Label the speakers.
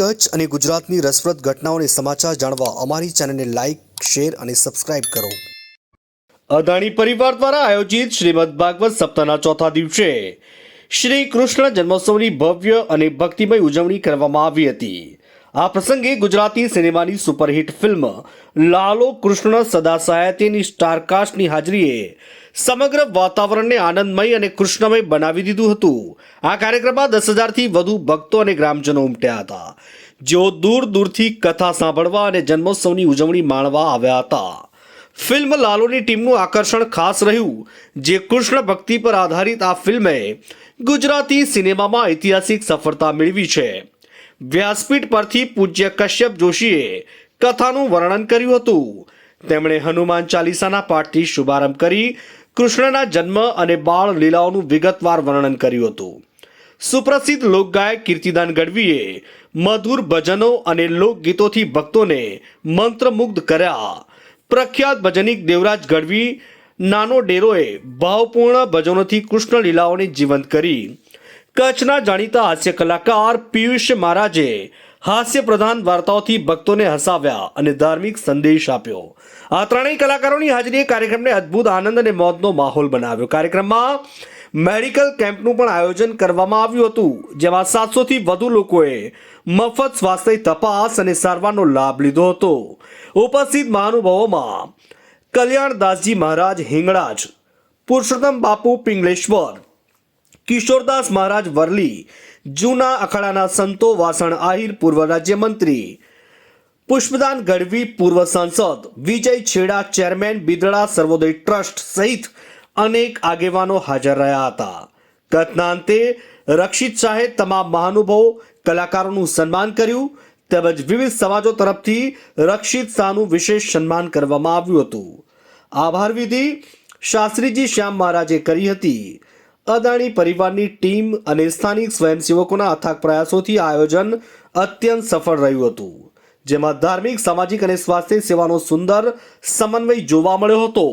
Speaker 1: કચ્છ અને ગુજરાતની રસપ્રદ ઘટનાઓને સમાચાર જાણવા અમારી ચેનલને લાઇક શેર અને સબસ્ક્રાઇબ કરો.
Speaker 2: અદાણી પરિવાર દ્વારા આયોજિત શ્રીમદ ભાગવત સપ્તાહના ચોથા દિવસે શ્રી કૃષ્ણ જન્મોત્સવની ભવ્ય અને ભક્તિમય ઉજવણી કરવામાં આવી હતી. આ પ્રસંગે ગુજરાતી સિનેમાની સુપરહિટ ફિલ્મ લાલો કૃષ્ણ સદા સાહિત્યની સ્ટારકાસ્ટની હાજરીએ સમગ્ર વાતાવરણને આનંદમય અને કૃષ્ણમય બનાવી દીધું હતું. આ કાર્યક્રમમાં દસ હજારથી વધુ ભક્તો અને ગ્રામજનો ઉમટ્યા હતા. જેઓ દૂર દૂરથી કથા સાંભળવા અને જન્મોત્સવની ઉજવણી માણવા આવ્યા હતા. ફિલ્મ લાલોની ટીમનું આકર્ષણ ખાસ રહ્યું, જે કૃષ્ણ ભક્તિ પર આધારિત આ ફિલ્મે ગુજરાતી સિનેમામાં ઐતિહાસિક સફળતા મેળવી છે. વ્યાસપીઠ પરથી પૂજ્ય કશ્યપ જોશીએ કથાનું વર્ણન કર્યું હતું. તેમણે હનુમાન ચાલીસાના પાઠથી શુભારંભ કરી કૃષ્ણના જન્મ અને બાળ લીલાઓનું વિગતવાર વર્ણન કર્યું હતું. સુપ્રસિદ્ધ લોકગાયક કીર્તિદાન ગઢવીએ મધુર ભજનો અને લોકગીતોથી ભક્તોને મંત્રમુગ્ધ કર્યા. પ્રખ્યાત ભજનિક દેવરાજ ગઢવી નાનો ડેરોએ ભાવપૂર્ણ ભજનોથી કૃષ્ણ લીલાઓને જીવંત કરી. કચ્છના જાણીતા હાસ્ય કલાકાર પિયુષ મહારાજે હાસ્ય પ્રધાન વાર્તાઓથી ભક્તોને હસાવ્યા અને ધાર્મિક સંદેશ આપ્યો. આ ત્રણેય કલાકારોની હાજરીએ કાર્યક્રમને અદ્ભુત આનંદ અને મોજનો માહોલ બનાવ્યો. કાર્યક્રમમાં મેડિકલ કેમ્પનું પણ આયોજન કરવામાં આવ્યું હતું, જેમાં સાતસોથી વધુ લોકોએ મફત સ્વાસ્થ્ય, તપાસ અને સારવારનો લાભ લીધો હતો. ઉપસ્થિત મહાનુભાવોમાં કલ્યાણદાસજી મહારાજ હિંગળાજ, પુરુષોત્તમ બાપુ પિંગલેશ્વર કિશોરદાસ મહારાજ વરલી, જૂના અખાડાના સંતો વાસણ આહિર પૂર્વ રાજ્યમંત્રી, પુષ્પદાન ગઢવી પૂર્વ સાંસદ, વિજય છેડા ચેરમેન બિદડા સર્વોદય ટ્રસ્ટ સહિત અનેક આગેવાનો હાજર રહ્યા હતા. કથના અંતે રક્ષિત શાહે તમામ મહાનુભાવો કલાકારોનું સન્માન કર્યું, તેમજ વિવિધ સમાજો તરફથી રક્ષિત શાહનું વિશેષ સન્માન કરવામાં આવ્યું હતું. આભાર વિધિ શાસ્ત્રીજી શ્યામ મહારાજે કરી હતી. અદાણી પરિવારની ટીમ અને સ્થાનિક સ્વયંસેવકોના અથાગ પ્રયાસોથી આયોજન અત્યંત સફળ રહ્યું હતું, જેમાં ધાર્મિક, સામાજિક અને સ્વાસ્થ્ય સેવાનો સુંદર સમન્વય જોવા મળ્યો હતો.